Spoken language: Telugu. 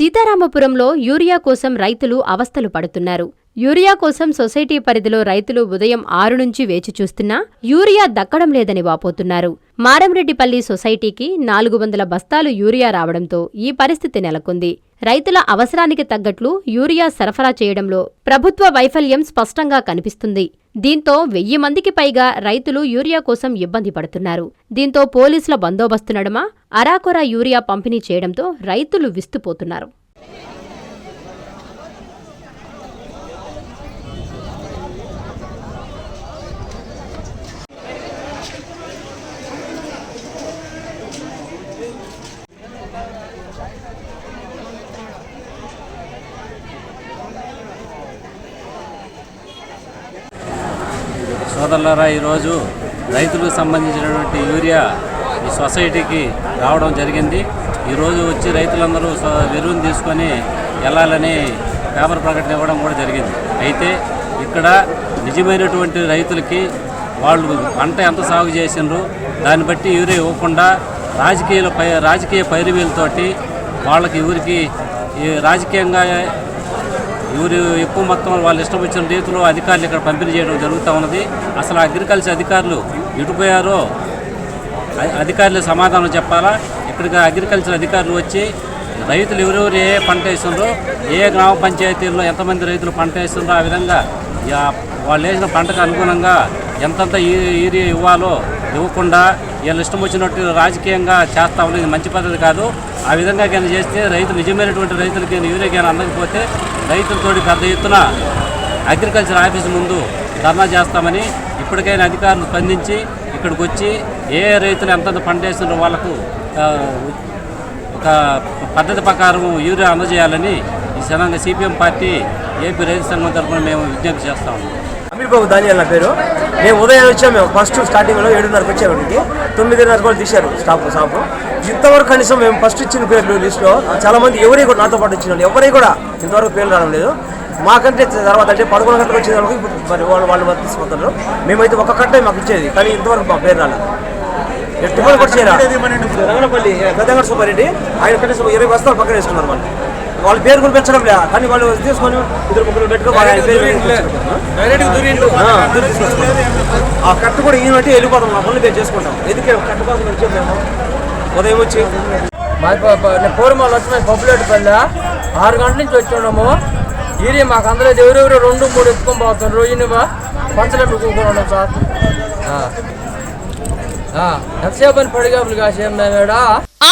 సీతారామపురంలో యూరియా కోసం రైతులు అవస్థలు పడుతున్నారు. యూరియా కోసం సొసైటీ పరిధిలో రైతులు ఉదయం ఆరు నుంచి వేచి చూస్తున్నా యూరియా దక్కడం లేదని వాపోతున్నారు. మారంరెడ్డిపల్లి సొసైటీకి నాలుగు వందల బస్తాలు యూరియా రావడంతో ఈ పరిస్థితి నెలకొంది. రైతుల అవసరానికి తగ్గట్లు యూరియా సరఫరా చేయడంలో ప్రభుత్వ వైఫల్యం స్పష్టంగా కనిపిస్తుంది. దీంతో వెయ్యి మందికి పైగా రైతులు యూరియా కోసం ఇబ్బంది పడుతున్నారు. దీంతో పోలీసుల బందోబస్తు నడుమ అరాకొరా యూరియా పంపిణీ చేయడంతో రైతులు విస్తుపోతున్నారు. సోదరులరా ఈరోజు రైతులకు సంబంధించినటువంటి యూరియా ఈ సొసైటీకి రావడం జరిగింది. ఈరోజు వచ్చి రైతులందరూ సొ- ఎరువును తీసుకొని వెళ్ళాలని పేపర్ ప్రకటన ఇవ్వడం కూడా జరిగింది. అయితే ఇక్కడ నిజమైనటువంటి రైతులకి వాళ్ళు పంట ఎంత సాగు చేసిండ్రు దాన్ని బట్టి యూరియా ఇవ్వకుండా రాజకీయాల పై రాజకీయ పైరువీలతోటి వాళ్ళకి ఊరికి రాజకీయంగా ఎవరు ఎక్కువ మొత్తం వాళ్ళు ఇష్టం వచ్చిన రీతిలో అధికారులు ఇక్కడ పంపిణీ చేయడం జరుగుతూ ఉన్నది. అసలు అగ్రికల్చర్ అధికారులు ఎటుపోయారో అధికారులు సమాధానం చెప్పాలా? ఇక్కడికి అగ్రికల్చర్ అధికారులు వచ్చి రైతులు ఎవరెవరు ఏ పంట వేస్తుండ్రో ఏ గ్రామ పంచాయతీల్లో ఎంతమంది రైతులు పంట వేస్తుండ్రో ఆ విధంగా వాళ్ళు వేసిన పంటకు అనుగుణంగా ఎంతంత ఈ- యూరియా ఇవ్వాలో ఇవ్వకుండా వీళ్ళు ఇష్టం వచ్చినట్టు రాజకీయంగా చేస్తా ఉన్నది. మంచి పద్ధతి కాదు. ఆ విధంగా కానీ చేస్తే రైతు నిజమైనటువంటి రైతులకి యూరియా కానీ అందకపోతే రైతులతోటి పెద్ద ఎత్తున అగ్రికల్చర్ ఆఫీస్ ముందు ధర్నా చేస్తామని ఇప్పటికైనా అధికారులు స్పందించి ఇక్కడికి వచ్చి ఏ రైతులు ఎంతంత పంట వేస్తున్నారో వాళ్ళకు ఒక పద్ధతి ప్రకారం యూరియా అందజేయాలని ఈ సందర్భంగా సిపిఎం పార్టీ ఏపీ రైతు సంఘం తరఫున మేము విజ్ఞప్తి చేస్తా అమీర్ బాబు దానియాల్ నా పేరు. మేము ఉదయం వచ్చాము మేము ఫస్ట్ స్టార్టింగ్లో ఏడున్నరకు వచ్చాము ఇక్కడికి తొమ్మిదిన్నర కూడా తీశారు స్టాప్ షాపు ఇంతవరకు కనీసం మేము ఫస్ట్ ఇచ్చిన పేర్లు లిస్టులో చాలా మంది ఎవరి కూడా నాతో పాటు ఇచ్చిన వాళ్ళు ఎవరి కూడా ఇంతవరకు పేర్లు రావడం లేదు. మాకంటే తర్వాత అంటే పదకొండు గంటలకు వచ్చే వాళ్ళకి ఇప్పుడు మరి వాళ్ళు వాళ్ళు తీసుకుపోతున్నారు మేమైతే ఒక కట్టే మాకు ఇచ్చేది కానీ ఇంతవరకు మా పేరు రాలేదు. ఎట్టుకొని కూడా చేయరా రంగనపల్లి పెద్దగడ సుబ్బారెడ్డి. ఆయన కనీసం ఇరవై బస్తాలు పక్కన వేసుకున్నారు వాళ్ళు. వాళ్ళ పేరు కూడా పెంచడం లే. కానీ వాళ్ళు తీసుకొని ఇద్దరు ముగ్గురు పెంచుకుంటున్నారు. ఆ, దూరం తీసుకొచ్చుకుంటాం. ఆ కట్ట కూడా ఈయన బట్టి వెళ్ళిపోతాం మా పనులు చేసుకుంటాం. ఎందుకే కట్ట కోసం వచ్చాం మేము ఉదయం వచ్చి మా పూర్వం లక్ష్మీ పబ్బులేటి పల్లె ఆరు గంటల నుంచి వచ్చి ఉన్నాము ఈరి మాకు అందరూ ఎవరెవరు రెండు మూడు ఎత్తుకొని పోతున్నారు. ఈయన పంచలెట్లు కూకొని ఉన్నాం సార్. ఆ. ఆ, ఎంతసేపు అని పడిగాపులు కాసేం మేమేడా